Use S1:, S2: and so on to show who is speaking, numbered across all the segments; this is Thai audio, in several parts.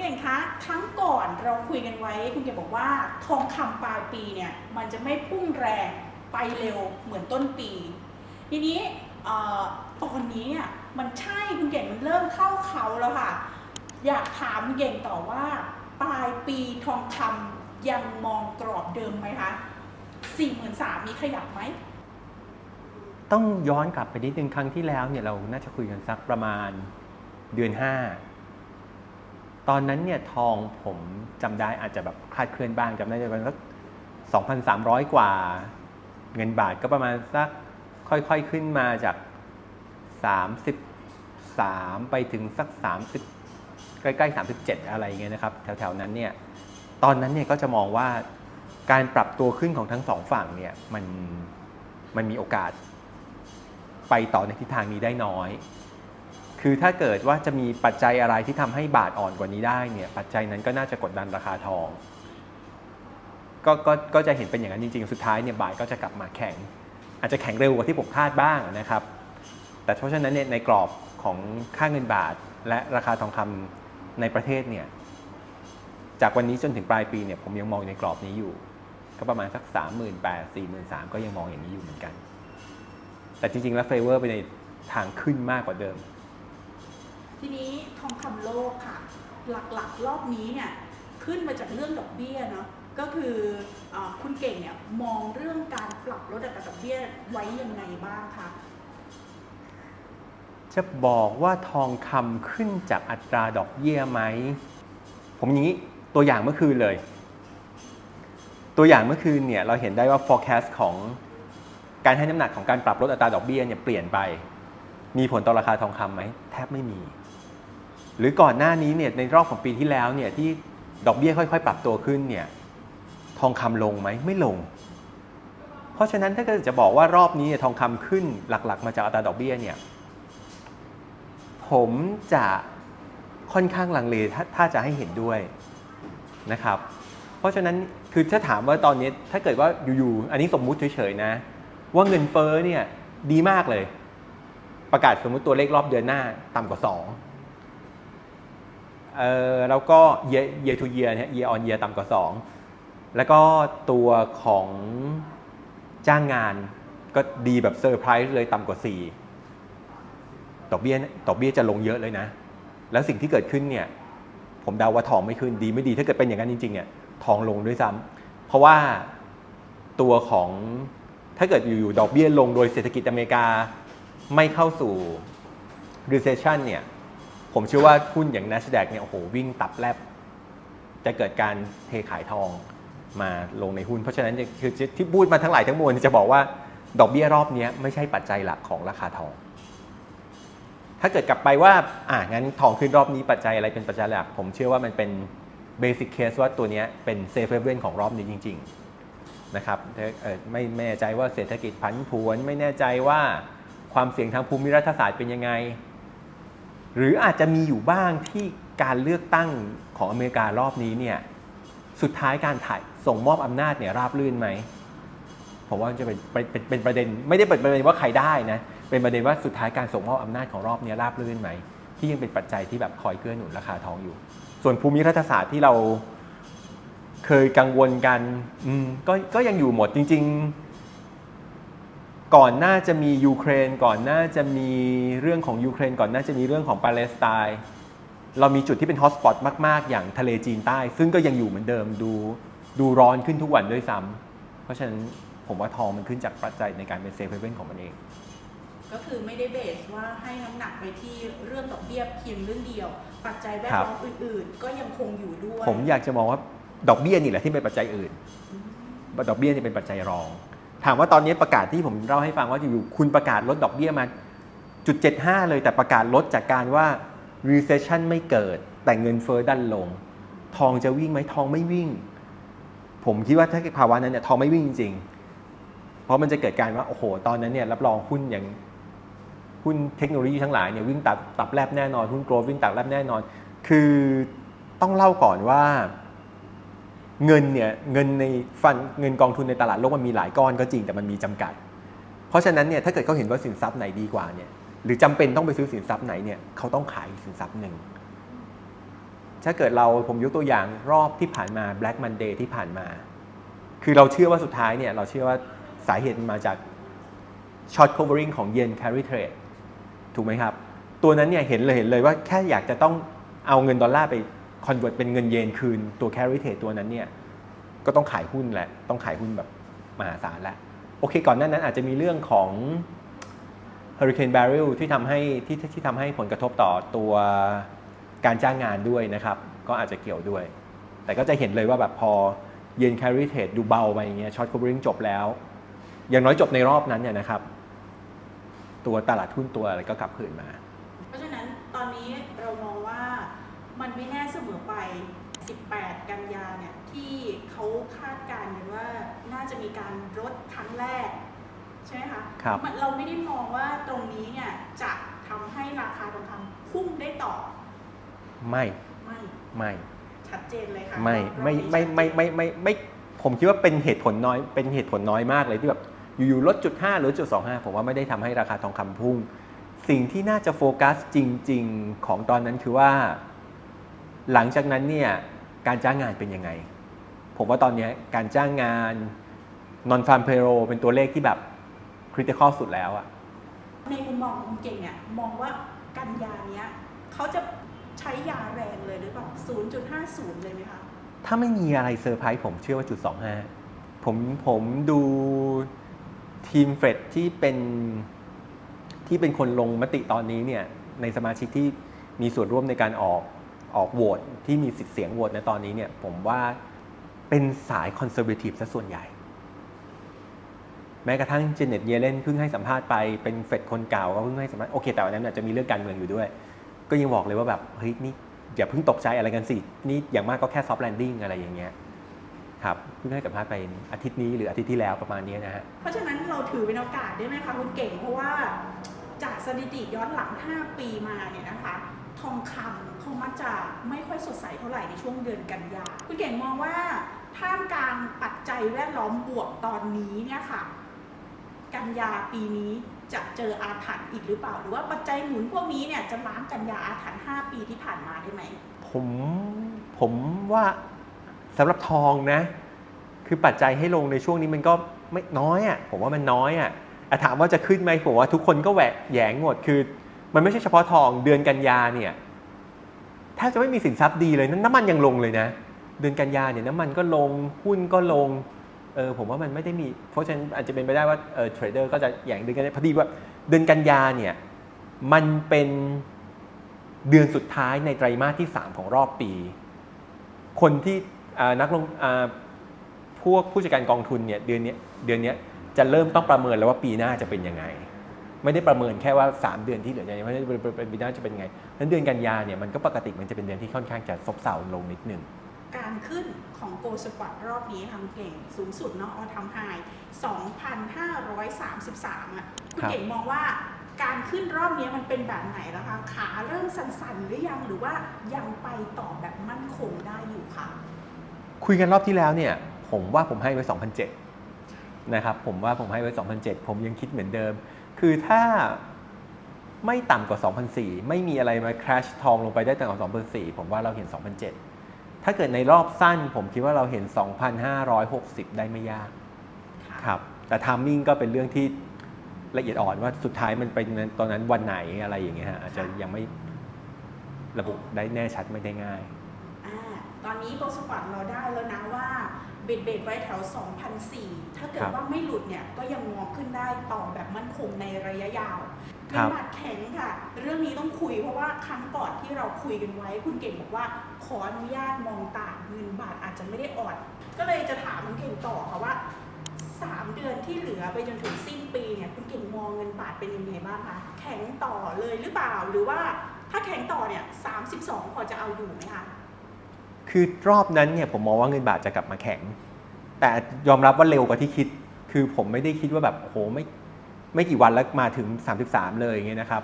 S1: เก่งคะครั้งก่อนเราคุยกันไว้ คุณเก่งบอกว่าทองคำปลายปีเนี่ยมันจะไม่พุ่งแรงไปเร็วเหมือนต้นปี ทีนี้ตอนนี้เนี่ยมันใช่คุณเก่งมันเริ่มเข้าเขาแล้วค่ะ อยากถามคุณเก่งต่อว่า ปลายปีทองคำยังมองกรอบเดิมไหมคะสี่หมื่นสามมีขยับไหม
S2: ต้องย้อนกลับไปนิดนึงครั้งที่แล้วเนี่ยเราน่าจะคุยกันสักประมาณเดือน5 ตอนนั้นเนี่ยทองผมจำได้อาจจะแบบคลาดเคลื่อนบ้างจำได้ประมาณสัก2,300 กว่า เงินบาทก็ประมาณสักค่อยๆขึ้นมาจาก 33 ไปถึงสัก 30 ใกล้ๆ 37 อะไรเงี้ยนะครับ แถวๆนั้นเนี่ยตอนนั้นเนี่ยก็จะมองว่าการปรับตัวขึ้นของทั้งสองฝั่งเนี่ยมันมันมีโอกาสไปต่อในทิศทางนี้ได้น้อย คือถ้าเกิดว่าจะมีปัจจัยอะไรที่ทำให้บาทอ่อนกว่านี้ได้เนี่ยปัจจัยนั้นก็น่าจะกดดันราคาทองก็ก็ก็จะเห็นเป็นอย่างนั้นจริงๆ สุดท้ายเนี่ยบาทก็จะกลับมาแข็ง อาจจะแข็งเร็วกว่าที่ผมคาดบ้างนะครับ แต่เพราะฉะนั้นเนี่ยในกรอบของค่าเงินบาทและราคาทองคำในประเทศเนี่ยจากวันนี้จนถึงปลายปีเนี่ยผมยังมองในกรอบนี้อยู่ ก็ประมาณสัก 3 8 0 0 0 4 3 0 0 0ก็ยังมองอย่างนี้อยู่เหมือนกัน แต่จริงๆ แล้วเฟเวอร์ไปในทางขึ้นมากกว่าเดิม
S1: ทีนี้ทองคำโลกค่ะ หลักๆรอบนี้เนี่ยขึ้นมาจากเรื่องดอกเบี้ยเนาะก็คืออคุณเก่งเนี่ยมองเรื่องการปรับลดอัตราดอกเบี้ยไว้ยังไงบ้างคะ
S2: จะบอกว่าทองคำขึ้นจากอัตราดอกเบี้ยไหม ผมอย่างนี้ตัวอย่างเมื่อคืนเลย ตัวอย่างเมื่อคืนเนี่ยเราเห็นได้ว่า forecast ของการให้น้ำหนักของการปรับลดอัตราดอกเบี้ยเนี่ยเปลี่ยนไป มีผลต่อราคาทองคำไหม แทบไม่มี หรือก่อนหน้านี้เนี่ยในรอบของปีที่แล้วเนี่ยที่ดอกเบี้ยค่อย ๆ ปรับตัวขึ้นเนี่ยทองคำลงไหมไม่ลง เพราะฉะนั้นถ้าเกิดจะบอกว่ารอบนี้เนี่ยทองคำขึ้นหลักๆ มาจากอัตราดอกเบี้ยเนี่ยผมจะค่อนข้างลังเลถถ้าจะให้เห็นด้วยนะครับ เพราะฉะนั้นคือถ้าถามว่าตอนนี้ถ้าเกิดว่าอยู่ๆอันนี้สมมุติเฉยๆนะ ว่าเงินเฟ้อเนี่ยดีมากเลย ประกาศสมมุติตัวเลขรอบเดือนหน้าต่ำกว่า 2 เออแล้วก็ year year to year เนี่ย year on year ต่ำกว่า 2 แล้วก็ตัวของจ้างงานก็ดีแบบเซอร์ไพรส์เลยต่ำกว่า 4 ดอกเบี้ยดอกเบี้ยจะลงเยอะเลยนะ แล้วสิ่งที่เกิดขึ้นเนี่ย ผมเดาว่าทองไม่ขึ้นดีไม่ดีถ้าเกิดเป็นอย่างนั้นจริงๆเนี่ยทองลงด้วยซ้ำเพราะว่าตัวของถ้าเกิดอยู่ๆดอกเบี้ยลงโดยเศรษฐกิจอเมริกาไม่เข้าสู่ recession เนี่ย ผมเชื่อว่าหุ้นอย่าง NASDAQ เนี่ยโอ้โหวิ่งตับแลบ จะเกิดการเทขายทองมาลงในหุ้น เพราะฉะนั้นคือที่พูดมาทั้งหลายทั้งมวลจะบอกว่าดอกเบี้ยรอบนี้ไม่ใช่ปัจจัยหลักของราคาทอง ถ้าเกิดกลับไปว่าอ่างั้นทองขึ้นรอบนี้ปัจจัยอะไรเป็นปัจจัยหลัก ผมเชื่อว่ามันเป็นเบสิ c เคสว่าตัวนี้เป็นเซฟเ a เ e นของรอบนี้จริง ๆ นะครับไม่ไม่แน่ใจว่าเศรษฐกิจผันผวน ไม่แน่ใจว่าความเสี่ยงทางภูมิรัฐศาสตร์เป็นยังไง หรืออาจจะมีอยู่บ้างที่การเลือกตั้งของอเมริการอบนี้เนี่ยสุดท้ายการถ่ายส่งมอบอำนาจเนี่ยราบรื่นไหมผมว่าจะเป็นเป็นเป็นประเด็นไม่ได้เป็นประเด็นว่าใครได้นะเป็นประเด็นว่าสุดท้ายการส่งมอบอำนาจของรอบนี้ราบรื่นไหมที่ยังเป็นปัจจัยที่แบบคอยเกื้อหนุนราคาทองอยู่ ส่วนภูมิรัฐศาสตร์ที่เราเคยกังวลกันก็ก็ยังอยู่หมดจริง ๆ ก่อนหน้าจะมียูเครน ก่อนหน้าจะมีเรื่องของยูเครน ก่อนหน้าจะมีเรื่องของปาเลสไตน์เรามีจุดที่เป็นฮอตสปอตมาก ๆ อย่างทะเลจีนใต้ ซึ่งก็ยังอยู่เหมือนเดิมดูดูร้อนขึ้นทุกวันด้วยซ้ำเพราะฉะนั้นผมว่าทองมันขึ้นจากปัจจัยในการเป็นเซฟเฮเว่นของมันเอง
S1: ก็คือไม่ได้เบสว่าให้น้ำหนักไปที่เรื่องดอกเบี้ยเพียงเรื่องเดียว ปัจจัยแวดล้อมอื่น ๆ ก็ยังคงอยู่ด้วย
S2: ผมอยากจะมองว่าดอกเบี้ยนี่แหละที่เป็นปัจจัยอื่น ดอกเบี้ยนี่เป็นปัจจัยรอง ถามว่าตอนนี้ประกาศที่ผมเล่าให้ฟังว่าอยู่ๆคุณประกาศลดดอกเบี้ยมาจุด75เลยแต่ประกาศลดจากการว่า recession ไม่เกิด แต่เงินเฟ้อดันลง ทองจะวิ่งไหมทองไม่วิ่ง ผมคิดว่าถ้าภาวะนั้นเนี่ยทองไม่วิ่งจริงๆ เพราะมันจะเกิดการว่าโอ้โห ตอนนั้นเนี่ยรับรองหุ้นอย่างหุ้นเทคโนโลยีทั้งหลายเนี่ยวิ่งตับตับแลบแน่นอนหุ้นโกลด์วิ่งตับแลบแน่นอน คือต้องเล่าก่อนว่า เงินเนี่ยเงินในฟันเงินกองทุนในตลาดโลกมันมีหลายก้อนก็จริงแต่มันมีจำกัด เพราะฉะนั้นเนี่ยถ้าเกิดเขาเห็นว่าสินทรัพย์ไหนดีกว่าเนี่ยหรือจำเป็นต้องไปซื้อสินทรัพย์ไหนเนี่ยเขาต้องขายสินทรัพย์หนึ่งถ้าเกิดเราผมยกตัวอย่างรอบที่ผ่านมา Black Monday ที่ผ่านมา คือเราเชื่อว่าสุดท้ายเนี่ยเราเชื่อว่าสาเหตุมันมาจาก short covering ของ yen carry trade ถูกไหมครับ ตัวนั้นเนี่ยเห็นเลยเห็นเลยว่าแค่อยากจะต้องเอาเงินดอลลาร์ไป convert เป็นเงินเยนคืนตัว carry trade ตัวนั้นเนี่ยก็ต้องขายหุ้นแหละ ต้องขายหุ้นแบบมหาศาลแล้วโอเค ก่อนหน้านั้นอาจจะมีเรื่องของ Hurricane Barrel ที่ทำให้ที่ที่ทำให้ผลกระทบต่อตัวการจ้างงานด้วยนะครับ ก็อาจจะเกี่ยวด้วย แต่ก็จะเห็นเลยว่าแบบพอเยน carry trade ดูเบาไปอย่างเงี้ย short covering จบแล้ว อย่างน้อยจบในรอบนั้นเนี่ยนะครับ ตัวตลาดหุ้นตัวอะไรก็กลับคืนมา
S1: เพราะฉะนั้นตอนนี้ มันไม่แน่เสมอไป 18 กันยาเนี่ยที่เขาคาดการณ์กันว่าน่าจะมีการลดครั้งแรก ใช่ไหมคะ
S2: ครับ
S1: มันเราไม่ได้มองว่าตรงนี้เนี่ยจะทำให้ราคาทองคำพุ่งได้ต่อ
S2: ไม่
S1: ไม่
S2: ไม่
S1: ชัดเจนเลยค่ะ
S2: ไม่
S1: รอบ
S2: ไม่
S1: นี้
S2: ไม่
S1: ชัดเจน
S2: ไม่ไม่ไม่ไม่ผมคิดว่าเป็นเหตุผลน้อยเป็นเหตุผลน้อยมากเลยที่แบบอยู่ๆลดจุดห้าหรือจุดสองห้าผมว่าไม่ได้ทำให้ราคาทองคำพุ่ง สิ่งที่น่าจะโฟกัสจริง ๆ ของตอนนั้นคือว่า หลังจากนั้นเนี่ยการจ้างงานเป็นยังไง ผมว่าตอนเนี้ยการจ้างงาน non farm payroll เป็นตัวเลขที่แบบ critical สุดแล้วอะ
S1: ในมุมมองของคุณเก่งเนี่ยมองว่ากันยาเนี้ยเขาจะใช้ยาแรงเลยหรือเปล่า 0.50 เลยไหมคะ
S2: ถ้าไม่มีอะไรเซอร์ไพรส์ผมเชื่อว่าจุดสองห้าผมผมดูทีมเฟรดที่เป็นที่เป็นคนลงมติตอนนี้เนี่ยในสมาชิกที่มีส่วนร่วมในการออก ออกโหวตที่มีสิทธิ์เสียงโหวตในตอนนี้เนี่ยผมว่าเป็นสายคอนเซอร์เวทีฟซะส่วนใหญ่ แม้กระทั่งเจเน็ตเยเลนเพิ่งให้สัมภาษณ์ไปเป็นเฟดคนเก่าก็เพิ่งให้สัมภาษณ์โอเคแต่วันนั้นอาจจะมีเรื่องการเมืองอยู่ด้วย ก็ยังบอกเลยว่าแบบเฮ้ยนี่อย่าเพิ่งตกใจอะไรกันสิ นี่อย่างมากก็แค่ซอฟต์แลนดิ้งอะไรอย่างเงี้ยครับเพิ่งให้สัมภาษณ์ไปอาทิตย์นี้หรืออาทิตย์ที่แล้วประมาณนี้นะฮะ
S1: เพราะฉะนั้นเราถือเป็นโอกาสได้ไหมคะคุณเก่งเพราะว่าจากสถิติย้อนหลัง 5 ปีมาเนี่ยนะคะ ทองคำ มักจะไม่ค่อยสดใสเท่าไหร่ในช่วงเดือนกันยาคุณเก่งมองว่าท่ามกลางปัจจัยแวดล้อมบวกตอนนี้เนี่ยค่ะ กันยาปีนี้จะเจออาถรรพ์อีกหรือเปล่า หรือว่าปัจจัยหนุนพวกนี้เนี่ยจะล้างกันยาอาถรรพ์5ปีที่ผ่านมาได้ไหม
S2: ผมผมว่าสำหรับทองนะ คือปัจจัยให้ลงในช่วงนี้มันก็ไม่น้อยอะ่ะผมว่ามันน้อยอะ่ะอะถามว่าจะขึ้นไหมผมว่าทุกคนก็แหวกแยงหมดคือ มันไม่ใช่เฉพาะทองเดือนกันยาเนี่ย แทบจะไม่มีสินทรัพย์ดีเลยน้ำมันยังลงเลยนะ เดือนกันยาเนี่ยน้ำมันก็ลงหุ้นก็ลงเออผมว่ามันไม่ได้มี เพราะฉะนั้นอาจจะเป็นไปได้ว่าเออเทรดเดอร์ก็จะแหยงเดือนกันยาพอดีว่าเดือนกันยาเนี่ยมันเป็นเดือนสุดท้ายในไตรมาสที่ 3 ของรอบปี คนที่นักลงพวกผู้จัดการกองทุนเนี่ยเดือนนี้เดือนนี้จะเริ่มต้องประเมินแล้วว่าปีหน้าจะเป็นยังไง ไม่ได้ประเมินแค่ว่า 3 เดือนที่เหลือจะยังไม่ได้เป็นปีหน้าจะเป็นยังไงนั้นเดือนกันยาเนี่ยมันก็ปกติมันจะเป็นเดือนที่ค่อนข้างจะซบเซาลงนิดหนึ่ง
S1: การขึ้นของโกลสปอตรอบนี้ทำเก่งสูงสุดเนาะออทำไฮ2,533อะคุณ
S2: ครับ
S1: เก่งมองว่าการขึ้นรอบนี้มันเป็นแบบไหนแล้วคะขาเริ่มสั่นๆ หรือยังหรือว่ายังไปต่อแบบมั่นคงได้อยู่คะ
S2: คุยกันรอบที่แล้วเนี่ย ผมว่าผมให้ไว้2007นะครับผมว่าผมให้ไว้2007ผมยังคิดเหมือนเดิม คือถ้าไม่ต่ำกว่า 2004 ไม่มีอะไรมาคราชทองลงไปได้ต่ำกว่า 2004 ผมว่าเราเห็น 2007 ถ้าเกิดในรอบสั้นผมคิดว่าเราเห็น 2,560 ได้ไม่ยาก
S1: ค่ะ
S2: ครับแต่ทามมิ่งก็เป็นเรื่องที่ละเอียดอ่อนว่าสุดท้ายมันเป็นตอนนั้นวันไหนอะไรอย่างเงี้ยฮะอาจจะยังไม่ระบุได้แน่ชัดไม่ได้ง่าย
S1: อ่าตอนนี้โกลสปอตเราได้แล้วนะว่าเบ็ดเบ็ดไว้แถว 2,004 ถ้าเกิด
S2: ครับ
S1: ว่าไม่หลุดเนี่ยก็ยังมองขึ้นได้ต่อแบบมั่นคงในระยะยาว
S2: ครั
S1: เงิ
S2: บ
S1: นบาทแข็งค่ะ เรื่องนี้ต้องคุยเพราะว่าครั้งก่อนที่เราคุยกันไว้ คุณเก่งบอกว่าขออนุญาตมองต่างเงินบาทอาจจะไม่ได้อ่อน ก็เลยจะถามคุณเก่งต่อค่ะว่า 3 เดือนที่เหลือไปจนถึงสิ้นปีเนี่ยคุณเก่งมองเงินบาทเป็นยังไงบ้างคะแข็งต่อเลยหรือเปล่าหรือว่าถ้าแข็งต่อเนี่ย32พอจะเอาอยู่ไหมคะ
S2: คือรอบนั้นเนี่ยผมมองว่าเงินบาทจะกลับมาแข็ง แต่ยอมรับว่าเร็วกว่าที่คิด คือผมไม่ได้คิดว่าแบบโอ้โหไม่ไม่กี่วันแล้วมาถึง 33 เลยอย่างเงี้ยนะครับ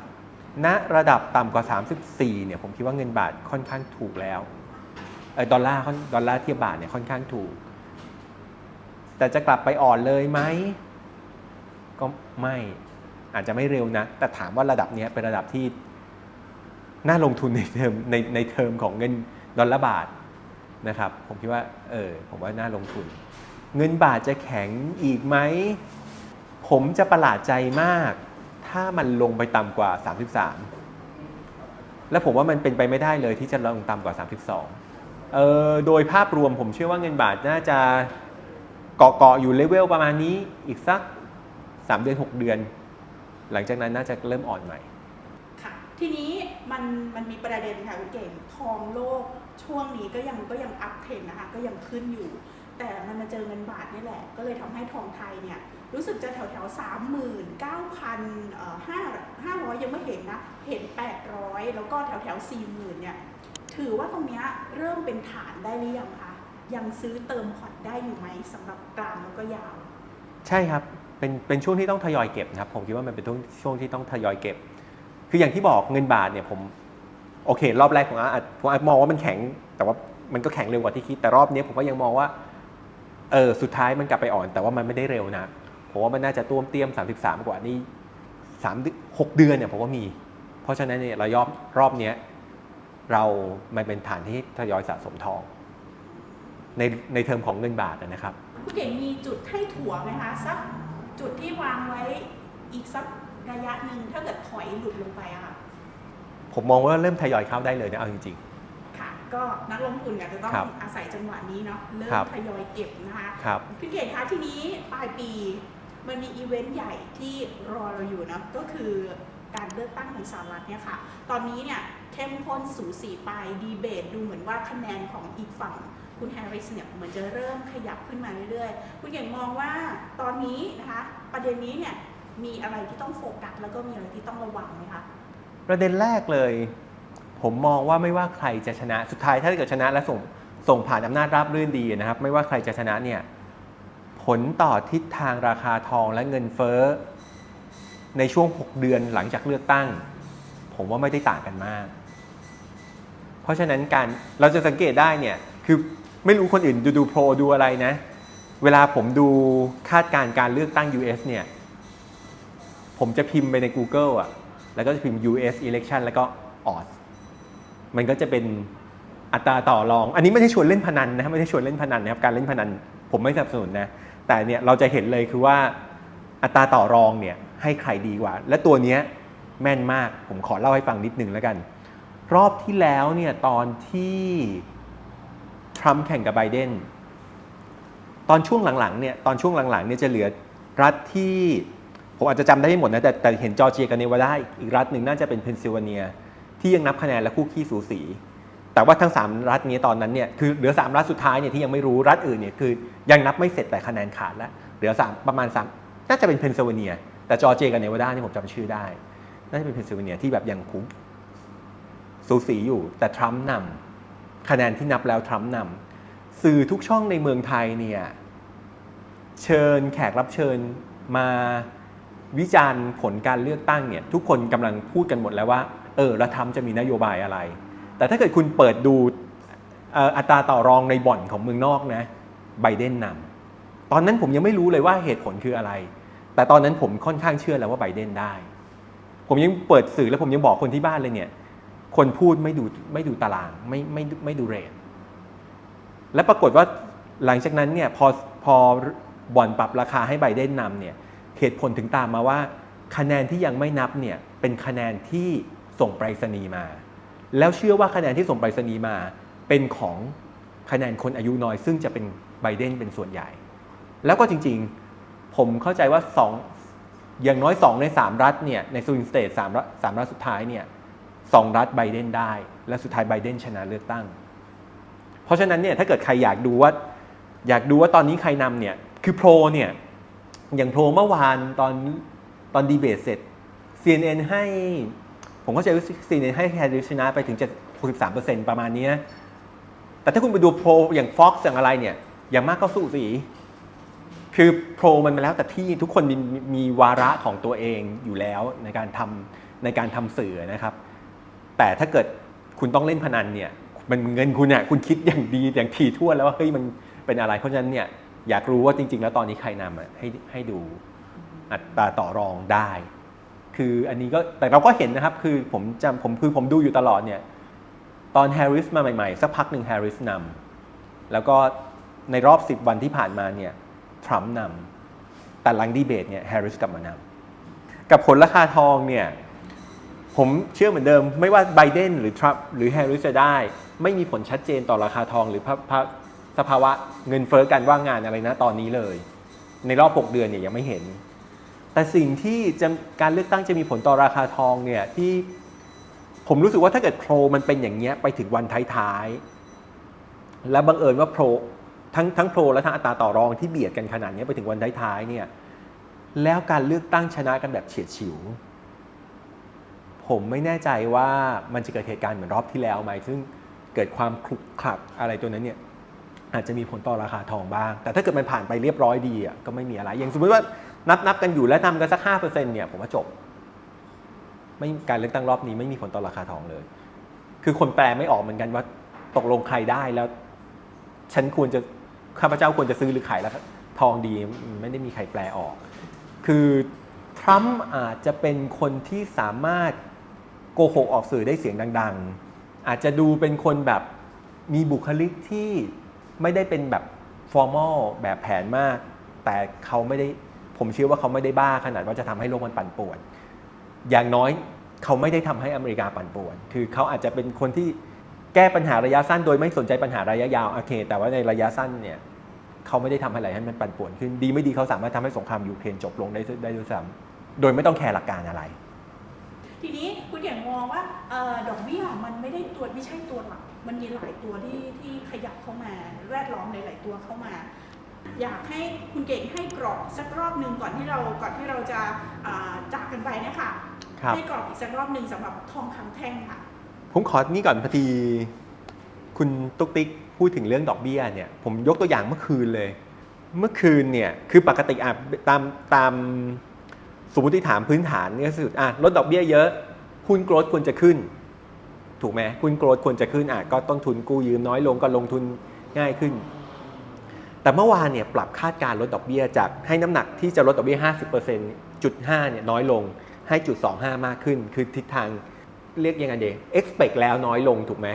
S2: ณระดับต่ำกว่า 34เนี่ยผมคิดว่าเงินบาทค่อนข้างถูกแล้วออดอลลาร์ดอลลาร์เทียบบาทเนี่ยค่อนข้างถูก แต่จะกลับไปอ่อนเลยไหมก็ไม่อาจจะไม่เร็วนะ แต่ถามว่าระดับนี้เป็นระดับที่น่าลงทุนในเทอมในในเทอมของเงินดอลลาร์บาท นะครับ ผมคิดว่าเออผมว่าน่าลงทุน เงินบาทจะแข็งอีกไหม ผมจะประหลาดใจมาก ถ้ามันลงไปต่ำกว่า 33 แล้วผมว่ามันเป็นไปไม่ได้เลยที่จะลงต่ำกว่า 32เออโดยภาพรวมผมเชื่อว่าเงินบาทน่าจะเกาะเกาะๆอยู่เลเวลประมาณนี้อีกสัก 3 เดือน 6 เดือน หลังจากนั้นน่าจะเริ่มอ่อนใหม่
S1: ทีนี้มันมันมีประเด็นค่ะคุณเก่งทองโลกช่วงนี้ก็ยังก็ยังอัพเทรนนะคะก็ยังขึ้นอยู่ แต่มันมาเจอเงินบาทนี่แหละ ก็เลยทำให้ทองไทยเนี่ยรู้สึกจะแถวแถวสามหมื่นเก้าพันห้าห้าร้อยยังไม่เห็นนะเห็นแปดร้อยแล้วก็แถวแถวสี่หมื่นเนี่ยถือว่าตรงเนี้ยเริ่มเป็นฐานได้หรือยังคะยังซื้อเติมพอร์ตได้อยู่ไหมสำหรับกลางแล้วก็ยาว
S2: ใช่ครับเป็นเป็นช่วงที่ต้องทยอยเก็บนะครับผมคิดว่ามันเป็นช่วงช่วงที่ต้องทยอยเก็บ คืออย่างที่บอกเงินบาทเนี่ยผมโอเค รอบแรกผมอาผมอาจมองว่ามันแข็ง แต่ว่ามันก็แข็งเร็วกว่าที่คิดแต่รอบนี้ผมก็ยังมองว่าเออสุดท้ายมันกลับไปอ่อน แต่ว่ามันไม่ได้เร็วนะผมว่ามันน่าจะต้วมเตี้ยม 33 กว่านี่สามหกเดือนเนี่ยผมว่ามี เพราะฉะนั้นเนี่ยเรายอบรอบเนี้ยเรามันเป็นฐานที่ทยอยสะสมทอง ในในเทอมของเงินบาทนะครับ
S1: คุณเก่งมีจุดให้ถั่วไหมคะสักจุดที่วางไว้อีกสัก ระยะหนึ่งถ้าเกิดถอยหลุดลงไปอะค่ะ
S2: ผมมองว่าเริ่มทยอยเข้าได้เลยนะเอาจริง
S1: ค่ะ ก็นักลงทุนเนี่ยจะต้อง
S2: ครับ
S1: อาศัยจังหวะนี้เนาะเริ่ม
S2: ครับ
S1: ทยอยเก็บนะคะ
S2: ๆ ครับ
S1: พี่เก่งคะทีนี้ปลายปี มันมีอีเวนต์ใหญ่ที่รอเราอยู่นะก็คือการเลือกตั้งของสหรัฐเนี่ยค่ะ ตอนนี้เนี่ยเข้มข้นสูสีไปดีเบตดูเหมือนว่าคะแนนของอีกฝั่งคุณแฮร์ริสเนี่ยเหมือนจะเริ่มขยับขึ้นมาเรื่อยๆ คุณเก่งมองว่าตอนนี้นะคะ ประเด็นนี้เนี่ย มีอะไรที่ต้องโฟกัสแล้วก็มีอะไรที่ต้องระวังไหมคะ
S2: ประเด็นแรกเลย ผมมองว่าไม่ว่าใครจะชนะสุดท้ายถ้าเกิดชนะและส่งส่งผ่านอำนาจราบรื่นดีนะครับ ไม่ว่าใครจะชนะเนี่ยผลต่อทิศทางราคาทองและเงินเฟ้อในช่วง 6 เดือนหลังจากเลือกตั้ง ผมว่าไม่ได้ต่างกันมาก เพราะฉะนั้นการเราจะสังเกตได้เนี่ยคือไม่รู้คนอื่นดูดูโพลดูอะไรนะ เวลาผมดูคาดการณ์การเลือกตั้ง US เนี่ย ผมจะพิมพ์ไปใน Google อะ แล้วก็จะพิมพ์ US election แล้วก็ odds มันก็จะเป็นอัตราต่อรอง อันนี้ไม่ได้ชวนเล่นพนันนะครับไม่ได้ชวนเล่นพนันนะครับ การเล่นพนันผมไม่สนับสนุนนะ แต่เนี่ยเราจะเห็นเลยคือว่าอัตราต่อรองเนี่ยให้ใครดีกว่า และตัวเนี้ยแม่นมาก ผมขอเล่าให้ฟังนิดนึงแล้วกัน รอบที่แล้วเนี่ยตอนที่ทรัมป์แข่งกับไบเดน ตอนช่วงหลังๆเนี่ยตอนช่วงหลังๆเนี่ยจะเหลือรัฐที่ ผมอาจจะจำได้ไม่หมดนะแต่แต่เห็นจอร์เจียกับเนวาดาอีกรัฐหนึ่งน่าจะเป็นเพนซิลเวเนีย ที่ยังนับคะแนนและคู่ขี้สูสี แต่ว่าทั้ง 3 รัฐนี้ตอนนั้นเนี่ยคือเหลือ 3 รัฐสุดท้ายเนี่ยที่ยังไม่รู้รัฐอื่นเนี่ยคือยังนับไม่เสร็จแต่คะแนนขาดแล้วเหลือ3ประมาณ3น่าจะเป็นเพนซิลเวเนีย แต่จอร์เจียกับเนวาดานี่ผมจำชื่อได้น่าจะเป็นเพนซิลเวเนียที่แบบยังคุ้มสูสีอยู่ แต่ทรัมป์นำคะแนนที่นับแล้วทรัมป์นำสื่อทุกช่องในเมืองไทยเนี่ยเชิญแขกรับเชิญมา วิจารณ์ผลการเลือกตั้งเนี่ยทุกคนกำลังพูดกันหมดแล้วว่าเออแล้วทรัมจะมีนโยบายอะไร แต่ถ้าเกิดคุณเปิดดูอัตราต่อรองในบ่อนของเมืองนอกนะไบเดนนำตอนนั้นผมยังไม่รู้เลยว่าเหตุผลคืออะไร แต่ตอนนั้นผมค่อนข้างเชื่อแล้วว่าไบเดนได้ ผมยังเปิดสื่อแล้วผมยังบอกคนที่บ้านเลยเนี่ยคนพูดไม่ดูไม่ดูตารางไม่ไม่ไม่ดูเรทและปรากฏว่าหลังจากนั้นเนี่ยพอพอบ่อนปรับราคาให้ไบเดนนำเนี่ย เหตุผลถึงตามมาว่า คะแนนที่ยังไม่นับเนี่ยเป็นคะแนนที่ส่งไปรษณีย์มา แล้วเชื่อว่าคะแนนที่ส่งไปรษณีย์มาเป็นของคะแนนคนอายุน้อย ซึ่งจะเป็นไบเดนเป็นส่วนใหญ่ แล้วก็จริงๆ ผมเข้าใจว่าสองอย่างน้อย 2 ใน 3 รัฐเนี่ยในสวิงสเตทสามรัฐสามรัฐสุดท้ายเนี่ยสองรัฐไบเดนได้ และสุดท้ายไบเดนชนะเลือกตั้ง เพราะฉะนั้นเนี่ยถ้าเกิดใครอยากดูว่าอยากดูว่าตอนนี้ใครนำเนี่ยคือโพลเนี่ย อย่างโพลเมื่อวานตอนตอนดีเบตเสร็จ CNN ให้ ผมเข้าใจว่า CNN ให้แฮร์ริสชนะไปถึง63%ประมาณนี้นะแต่ถ้าคุณไปดูโพลอย่าง Fox อย่างอะไรเนี่ย อย่างมากก็สู้สี คือโพลมันมาแล้วแต่ที่ทุกคนมีมีมีวาระของตัวเองอยู่แล้วในการทำในการทำสื่อนะครับ แต่ถ้าเกิดคุณต้องเล่นพนันเนี่ย มันเงินคุณเนี่ยคุณคิดอย่างดีอย่างถี่ถ้วนแล้วว่าเฮ้ยมันเป็นอะไรเพราะฉะนั้นเนี่ย อยากรู้ว่าจริง ๆ แล้วตอนนี้ใครนำอะให้ให้ดูอัตราต่อรองได้ คืออันนี้ก็แต่เราก็เห็นนะครับคือผมจำผมคือผมดูอยู่ตลอดเนี่ยตอนแฮร์ริสมาใหม่ๆ สักพักหนึ่งแฮร์ริสนำแล้วก็ในรอบ 10 วันที่ผ่านมาเนี่ยทรัมป์นำแต่หลังดีเบตเนี่ยแฮร์ริสกลับมานำกับผลราคาทองเนี่ยผมเชื่อเหมือนเดิม ไม่ว่าไบเดนหรือทรัมป์หรือแฮร์ริสจะได้ ไม่มีผลชัดเจนต่อราคาทองหรือภาภา สภาวะเงินเฟ้อการว่างงานอะไรนะตอนนี้เลย ในรอบ 6 เดือนเนี่ยยังไม่เห็น แต่สิ่งที่จะการเลือกตั้งจะมีผลต่อราคาทองเนี่ยที่ผมรู้สึกว่าถ้าเกิดโพลมันเป็นอย่างเงี้ยไปถึงวันท้ายๆและบังเอิญว่าโพลทั้งทั้งโพลและทั้งอัตราต่อรองที่เบียดกันขนาดเนี้ยไปถึงวันท้ายๆเนี่ยแล้วการเลือกตั้งชนะกันแบบเฉียดฉิว ผมไม่แน่ใจว่ามันจะเกิดเหตุการณ์เหมือนรอบที่แล้วไหมซึ่งเกิดความคลุกคลักอะไรตัวนั้นเนี่ย อาจจะมีผลต่อราคาทองบ้าง แต่ถ้าเกิดมันผ่านไปเรียบร้อยดีอะก็ไม่มีอะไร อย่างสมมติว่านับนับกันอยู่และนำกันสักห้าเปอร์เซ็นต์เนี่ยผมว่าจบ ไม่การเลือกตั้งรอบนี้ไม่มีผลต่อราคาทองเลย คือคนแปลไม่ออกเหมือนกันว่าตกลงใครได้แล้ว ฉันควรจะข้าพเจ้าควรจะซื้อหรือขายแล้วทองดีไม่ได้มีใครแปลออก คือทรัมป์อาจจะเป็นคนที่สามารถโกหกออกสื่อได้เสียงดัง ๆ อาจจะดูเป็นคนแบบมีบุคลิกที่ ไม่ได้เป็นแบบฟอร์มอลแบบแผนมาก แต่เขาไม่ได้ผมเชื่อว่าเขาไม่ได้บ้าขนาดว่าจะทำให้โลกมันปั่นป่วน อย่างน้อยเขาไม่ได้ทำให้อเมริกาปั่นป่วน คือเขาอาจจะเป็นคนที่แก้ปัญหาระยะสั้นโดยไม่สนใจปัญหาระยะยาวโอเค แต่ว่าในระยะสั้นเนี่ยเขาไม่ได้ทำอะไรให้มันปั่นป่วนขึ้นดีไม่ดีเขาสามารถทำให้สงครามยูเครนจบลงได้ได้ด้วยซ้ำโดยไม่ต้องแคร์หลักการอะไร
S1: ทีนี้คุณเก่งมองว่าออดอกเบี้ยมันไม่ได้ตัวไม่ใช่ตัวหลัก มันมีหลายตัวที่ที่ขยับเข้ามา แวดล้อมหลาย ๆ ตัวเข้ามา อยากให้คุณเก่งให้กรอบสักรอบหนึ่งก่อนที่เราก่อนที่เราจะอ่าจากกันไปเนะคะ
S2: ครับ
S1: ให้กรอบอีกสักรอบหนึ่งสำหรับทองคำแท่งค่ะ
S2: ผมขอนี่ก่อนพอดีคุณตุ๊กติ๊กพูดถึงเรื่องดอกเบี้ยเนี่ยผมยกตัวอย่างเมื่อคืนเลย เมื่อคืนเนี่ยคือปกติอะตามตามสมมติฐานพื้นฐานเนี่ยก็คืออะลดดอกเบี้ยเยอะหุ้นโกรดควรจะขึ้น ถูกไหมหุ้นโกรดควรจะขึ้นอะก็ต้นทุนกู้ยืมน้อยลงก็ลงทุนง่ายขึ้น แต่เมื่อวานเนี่ยปรับคาดการลดดอกเบี้ยจากให้น้ำหนักที่จะลดดอกเบี้ย 50%จุด5เนี่ยน้อยลงให้จุด25 มากขึ้น คือทิศทางเรียกยังไงเด expect แล้วน้อยลงถูกไหม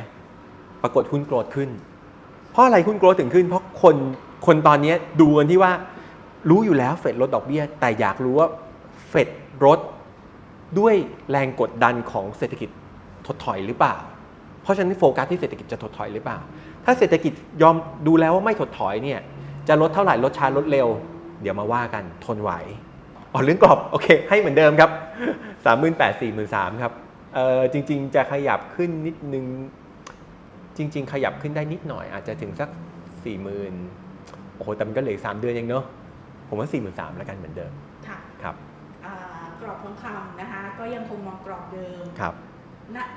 S2: ปรากฏหุ้นโกรดขึ้น เพราะอะไรหุ้นโกรดถึงขึ้น เพราะคนคนตอนนี้ดูกันที่ว่ารู้อยู่แล้วเฟดลดดอกเบี้ย แต่อยากรู้ว่าเฟดลดด้วยแรงกดดันของเศรษฐกิจ ถดถอยหรือเปล่า เพราะฉะนั้นโฟกัสที่เศรษฐกิจจะถดถอยหรือเปล่า ถ้าเศรษฐกิจยอมดูแล้วว่าไม่ถดถอยเนี่ยจะลดเท่าไหร่ลดช้าลดเร็ว เดี๋ยวมาว่ากันทนไหวอ๋อเรื่องกรอบโอเค ให้เหมือนเดิมครับ 3 8 0 0 0 4 3 0 0 0ครับเอ่อจริง ๆ จะขยับขึ้นนิดนึง จริง ๆ ขยับขึ้นได้นิดหน่อย อาจจะถึงสัก 4 0,000โอ้โหแต่มันก็เหลืออกสามเดือนเองเนาะผมว่า 4 3 0 0 0แล้วกันเหมือนเดิม
S1: ค่ะ
S2: ครับ
S1: อ่ากรอบทองคำนะคะ ก็ยังคงมองกรอบเดิม
S2: ครับ
S1: นะ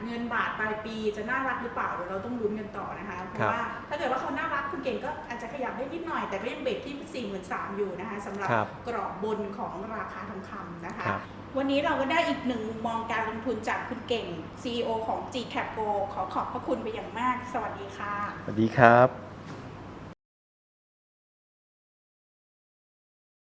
S1: เงินบาทปลายปีจะน่ารักหรือเปล่าเดี๋ยวเราต้องลุ้นกันต่อนะคะเพ
S2: ครั
S1: ราะ
S2: บ
S1: ว่าถ้าเกิดว่าเขาน่ารักคุณเก่งก็อาจจะขยับได้นิดหน่อย แต่ก็ยังเบรกที่ 4 3 0 0 0อยู่นะคะสำหรับ
S2: ครับ
S1: กรอบบนของราคาทองคำนะคะ
S2: ครับ
S1: วันนี้เราก็ได้อีกหนึ่งมุมมองการลงทุนจากคุณเก่ง CEO ของ G Cap Go ขอขอบพระคุณไปอย่างมาก สวัสดีค่ะ
S2: สวัสดีครับ